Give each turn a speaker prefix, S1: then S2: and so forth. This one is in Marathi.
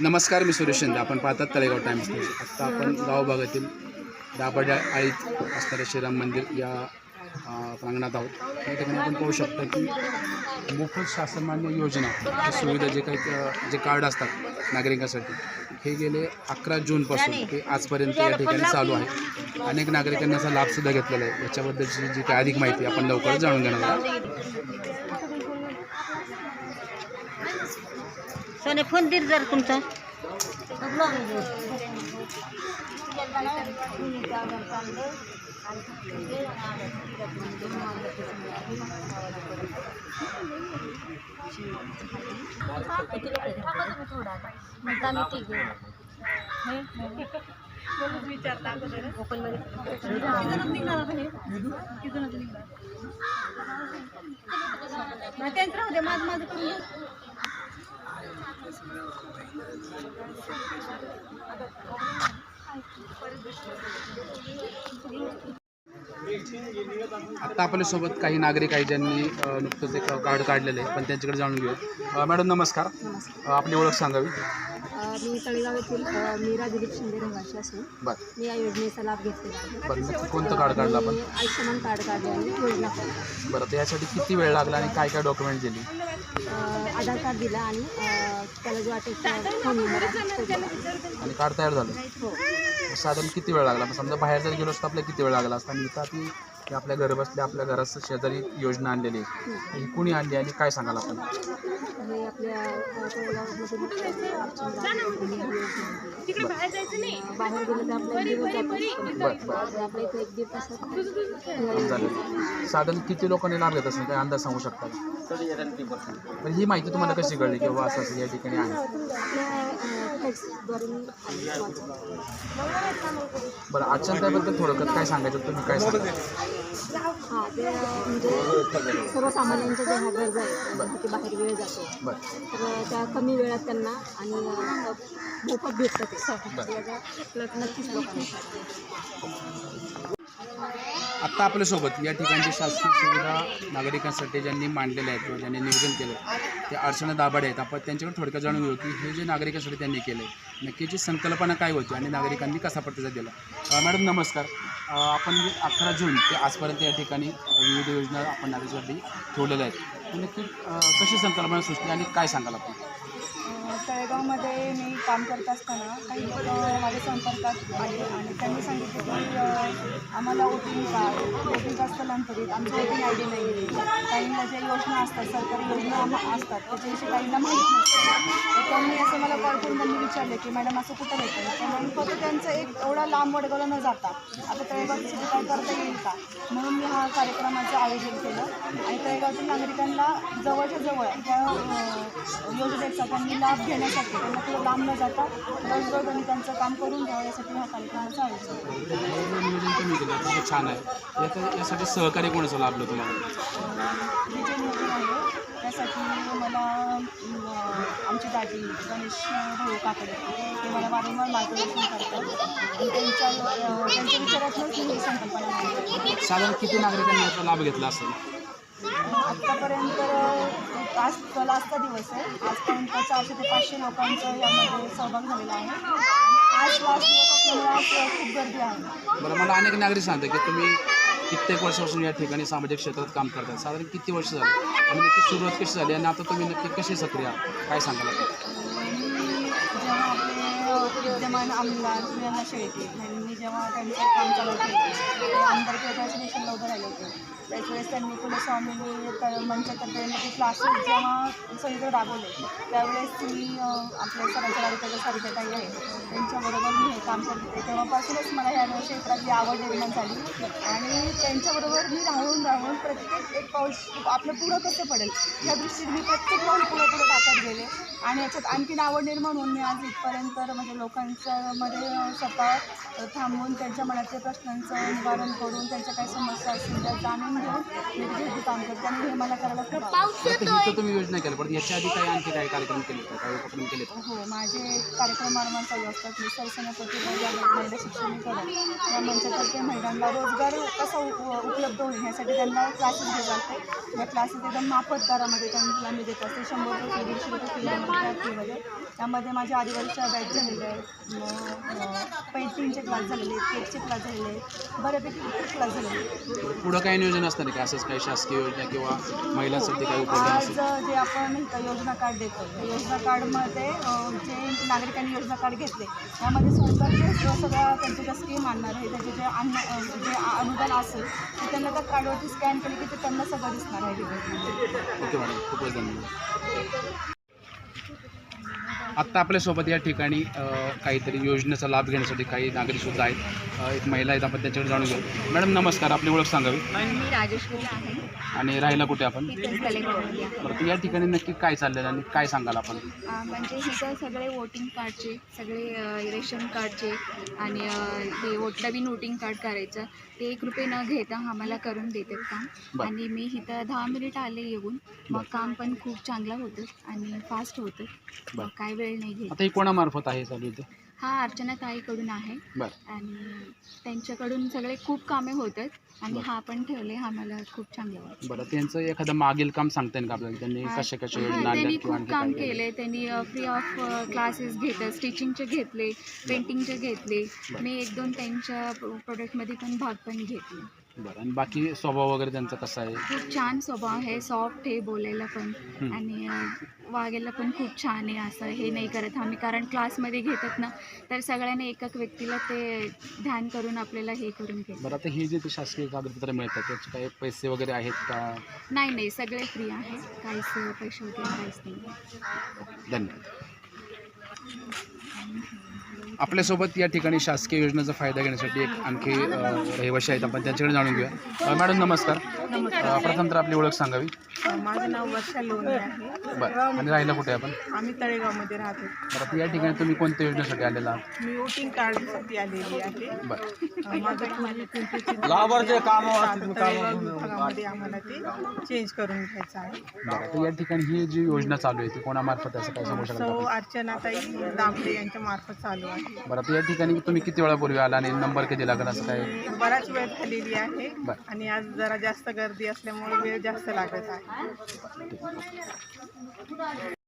S1: नमस्कार मी सुरेश शिंदे. आपण पाहतात तळेगाव टाइम्स न्यूज आत्ता आपण गाव भागातील दाभाड्या आळीत असणारे श्रीराम मंदिर या प्रांगणात आहोत. या ठिकाणी आपण पाहू शकतो की मोफत शासनमान्य योजना या सुविधा जे काही जे कार्ड असतात नागरिकांसाठी. हे गेले अकरा जूनपासून ते आजपर्यंत या ठिकाणी चालू आहे. अनेक नागरिकांनी याचा लाभसुद्धा घेतलेला आहे. याच्याबद्दलची जी काही अधिक माहिती आपण लवकरच जाणून घेणार आहोत.
S2: सोने फोन दे जर तुमचा. त्यांचं राहू दे माझं माझं करून घे.
S1: आत्ता आपल्यासोबत काही नागरिक आहेत ज्यांनी नुकतंच एक कार्ड काढलेलं आहे पण त्यांच्याकडे जाणून घेऊया अ, मॅडम नमस्कार. आपली ओळख सांगावी.
S3: मी तळेगाव येथील मीरा दिलीप शिंदे रहिवासी असून
S1: बरं.
S3: मी या योजनेचा लाभ घेतलेला आहे.
S1: बरं नक्की कोणतं कार्ड काढलं आपण?
S3: मी आयुष्यमान कार्ड काढले आणि योजना काढली.
S1: बरं तर यासाठी किती वेळ लागला आणि काय काय डॉक्युमेंट दिली?
S3: अ, आधार कार्ड दिला आणि अ, त्याला जो अटॅच फोन नंबर आहे तो दिला.
S1: आणि कार्ड तयार झालं?
S3: हो.
S1: साधारण किती वेळ लागला? मग समजा बाहेर जर गेलो असतो आपल्याला किती वेळ लागला असता? आणि इथं आपली की आपल्या घर बसल्या आपल्या घरात शेजारी योजना आणलेली आहे. ही कुणी आणली आणि काय सांगाल आपण?
S3: हे आपल्या अ, तळेगावमधून अर्चना योजना आहे. अ, बाहेर गेलं तर आपल्या एक दिवस जातो
S1: बरं. बरं
S3: तर आपल्या इथे एक दिवस
S1: पण झालं. साधारण किती लोकांनी लाभ घेत असेल? काय अंदाज सांगू शकता? का? तर ही माहिती तुम्हाला कशी कळली की बाबा असं असं या ठिकाणी आहे. बरं आजच्या त्याबद्दल थोडक्यात काय सांगायचं? तुम्ही काय सांगा
S3: हां ते म्हणजे सर्वसामान्यांच्या ज्या गरजा आहेत ज्यासाठी बाहेर वेळ जातो. तर त्या कमी वेळात त्यांना आणि मोफत भेटतं ते नक्कीच लोकांना
S1: आत्ता आपल्यासोबत या ठिकाणची शासकीय सुविधा नागरिकांसाठी ज्यांनी मांडलेल्या आहेत किंवा ज्यांनी नियोजन केलं ते अडचणी दाभाडे आहेत. आपण त्यांच्याकडे थोडक्यात जाणून घेऊ की हे जे नागरिकांसाठी त्यांनी केलं आहे नक्कीची संकल्पना काय होती आणि नागरिकांनी कसा प्रतिसाद दिला? मॅडम नमस्कार. आपण अकरा जून ते आजपर्यंत या ठिकाणी विविध योजना आपण नागरिकांसाठी ठेवलेल्या आहेत. नक्की कशी संकल्पना सुचली आणि काय सांगाल आपण?
S4: तळेगावमध्ये मी काम करत असताना काही लोक माझ्या संपर्कात आले आणि त्यांनी सांगितलं की आम्हाला वोटिंग कार्ड वोटिंग कार्ड स्थलांतरित आमच्या वोटिंग आय डी नाही आहे. काहींना ज्या योजना असतात सरकारी योजना असतात त्याच्याविषयी काहींना माहीत नसतं. त्यांनी असं मला कॉल करून त्यांनी विचारले की मॅडम असं कुठं भेटेल त्यामुळे फक्त त्यांचं एक एवढा लांब वडगावला न जाता आता तळेगावसाठी काय करता येईल का? म्हणून मी हा कार्यक्रमाचं आयोजन केलं. आणि तळेगावच्या नागरिकांना जवळच्या जवळ त्या योजनेचा त्यांनी लाभ घेण्यासाठी त्यांना थोडं लांब न जाता रोजगार त्यांनी त्यांचं काम करून घ्यावं यासाठी हा कार्यक्रमाचं आयोजन
S1: छान आहे यासाठी सहकार्य कोणाचं लाभलं तुम्हाला?
S4: जे त्यासाठी मला अं, आमची दादी गणेश भाऊ काकडे ते मला वारंवार मार्गदर्शन करतात. आणि त्यांच्या त्यांच्या विचारातूनच मी ही संकल्पना मांडली.
S1: साधारण किती नागरिकांनी याचा लाभ घेतला असेल?
S4: आत्तापर्यंत आज लास्टचा दिवस आहे. आजपर्यंत चारशे ते पाचशे लोकांचा यामध्ये सहभाग झालेला आहे. आणि आज लास्ट दिवस असल्यामुळे आज खूप गर्दी आहे.
S1: बरं मला अनेक नागरिक सांगतात की तुम्ही कित्येक वर्षापासून या ठिकाणी सामाजिक क्षेत्रात काम करतात. साधारण किती वर्ष झालं? आणि नक्की सुरुवात कशी झाली? आणि आता तुम्ही नक्की कशी सक्रिय आहात? काय
S4: सांगायला विद्यमान आमदार सुरेंद्र शेळके यांनी जेव्हा त्यांचं काम चालू केलं आमदार किंवा सिलेक्शनला उभं राहिले होते. त्याचवेळेस त्यांनी पुढे स्वामीनी तर मंचतर्फे ते क्लासेस जेव्हा सगळीकडे राबवले त्यावेळेस मी आपल्या सरांच्या गाडीकडे सारिकाताई आहे. त्यांच्याबरोबर मी हे काम करते तेव्हापासूनच मला ह्या क्षेत्रातली आवड निर्माण झाली आणि त्यांच्याबरोबर मी राहून राहून प्रत्येक एक पाऊल आपलं पुढं कसं पडेल या दृष्टीने मी प्रत्येक पाऊल पुढं पुढं टाकत गेले. आणि याच्यात आणखीन आवड निर्माण होऊन मी आज इथपर्यंत म्हणजे लोक मध्ये अं, स्वतः थांबून त्यांच्या मनातल्या प्रश्नांचं निवारण करून त्यांच्या काही समस्या असतील त्या जाणून घेऊन मी तिथे काम करते आणि हे मला करायला खूप
S1: ही तुम्ही योजना केली पण याच्या आधी काही आणखी काही कार्यक्रम केले काही उपक्रम केले
S4: हो माझे कार्यक्रम वारंवार चालू असतात. मी सरसेनापती महिला शिक्षण करत या मंचातर्फे महिलांना रोजगार कसा उप उपलब्ध होईल यासाठी त्यांना क्लासेस घेत असते. या क्लासेस एकदम माफत दरामध्ये त्यांना मी देत असते. शंभर रुपये दीडशे रुपये फीमध्ये त्यामध्ये माझ्या आदिवासीच्या बॅच झालेल्या आहेत. पेंटिंगचे क्लास झालेले आहेत केकचे क्लास झालेले आहेत बऱ्यापैकी खूप क्लास झालेले आहेत.
S1: पुढं काही नियोजन असणार आहे का? असंच काही शासकीय योजना किंवा महिलांसाठी काही
S4: आज
S1: असेल
S4: जे आपण इथं योजना कार्ड देतो. त्या योजना कार्डमध्ये अं, जे नागरिकांनी योजना कार्ड घेतले त्यामध्ये सरकारचे स- सगळ्या त्यांच्या ज्या स्कीम आणणार आहे त्याचे जे अन्न अं, जे आ- अनुदान असेल ते त्यांना त्या कार्डवरती स्कॅन केले की ते त्यांना सगळं दिसणार आहे.
S1: ओके मॅडम खूपच धन्यवाद. आत्ता आपल्यासोबत या ठिकाणी काहीतरी योजनेचा लाभ घेण्यासाठी काही नागरिकसुद्धा आहेत. एक महिला आहेत आपण त्यांच्याकडे जाणून घेऊ. मॅडम नमस्कार. आपली ओळख सांगावी.
S3: मी राजेश्वरी आहे.
S1: आणि राहिला कुठे आपण?
S3: इथेच
S1: बरं तर या ठिकाणी नक्की काय चाललेलं आणि काय सांगाल आपण?
S3: अं, म्हणजे इथं सगळे वोटिंग कार्डचे सगळे अं, रेशन कार्डचे आणि अं, हे वोट नवीन वोटिंग कार्ड करायचं. ते एक रुपये न घेता आम्हाला करून देतात काम.
S1: बरं.
S3: आणि मी इथं दहा मिनिट आले येऊन. मग काम पण खूप चांगलं होतं आणि फास्ट होतं.
S1: बरं.
S3: काय वेळ नाही घेत.
S1: आता हे कोणामार्फत आहे चालू इथे?
S3: हा अर्चना ताईकडून आहे.
S1: बरं.
S3: आणि त्यांच्याकडून सगळे खूप कामे होतात आणि
S1: बरं.
S3: हा पण ठेवले आम्हाला खूप चांगलं वाटतं.
S1: बरं त्यांचं एखादं मागील काम सांगता येईल का आपल्याला? त्यांनी
S3: हा,
S1: कशा कशा
S3: हा,
S1: योजना
S3: त्यांनी
S1: किंवा
S3: खूप
S1: आणखी
S3: काम
S1: काय केलं?
S3: केले त्यांनी फ्री ऑफ क्लासेस घेतले स्टिचिंगचे घेतले पेंटिंगचे घेतले. मी एक दोन त्यांच्या प्रोडक्टमध्ये पण भाग पण घेतले.
S1: बरं आणि बाकी स्वभाव वगैरे त्यांचा कसा आहे?
S3: खूप छान स्वभाव आहे सॉफ्ट आहे बोलायला पण.
S1: हं.
S3: आणि अं, वागायला पण खूप छान आहे असं हे नाही करत आम्ही. कारण क्लासमध्ये घेतात ना तर सगळ्यांनी एक एक व्यक्तीला ते ध्यान करून आपल्याला हे करून घेतात.
S1: बरं आता हे जे ते शासकीय कागदपत्र मिळतात त्याचे काही पैसे वगैरे आहेत का?
S3: नाही नाही सगळे फ्री आहे. काहीच पैसे वगैरे काहीच नाही.
S1: धन्यवाद. आपल्यासोबत या ठिकाणी शासकीय योजनेचा फायदा घेण्यासाठी एक आणखी रहिवाशी आहेत. आपण त्यांच्याकडे जाणून घेऊया. मॅडम नमस्कार. प्रथम तर आपली ओळख सांगावी.
S4: माझं नाव वर्षा लोणे आहे.
S1: बरं. आणि राहिला कुठे आपण?
S4: आम्ही तळेगावमध्ये राहतो.
S1: बरं तर या ठिकाणी तुम्ही कोणत्या योजनेसाठी आलेला आहात?
S4: मी वोटिंग कार्डसाठी आलेली आहे.
S1: बरं.
S4: माझं पूर्वी विभागामध्ये आम्हाला ते चेंज करून घ्यायचं आहे.
S1: बरं तर या ठिकाणी ही जी योजना चालू आहे ती कोणामार्फत आहे असं काय सांगू शकता?
S4: अर्चनाताई दामले यांच्या मार्फत चालू आहे.
S1: बरं तर या ठिकाणी तुम्ही किती वेळापूर्वी आला आणि नंबर किती लागला असं काय
S4: बराच वेळ झालेली आहे
S1: बरं.
S4: आणि आज जरा जास्त गर्दी असल्यामुळे वेळ जास्त लागत आहे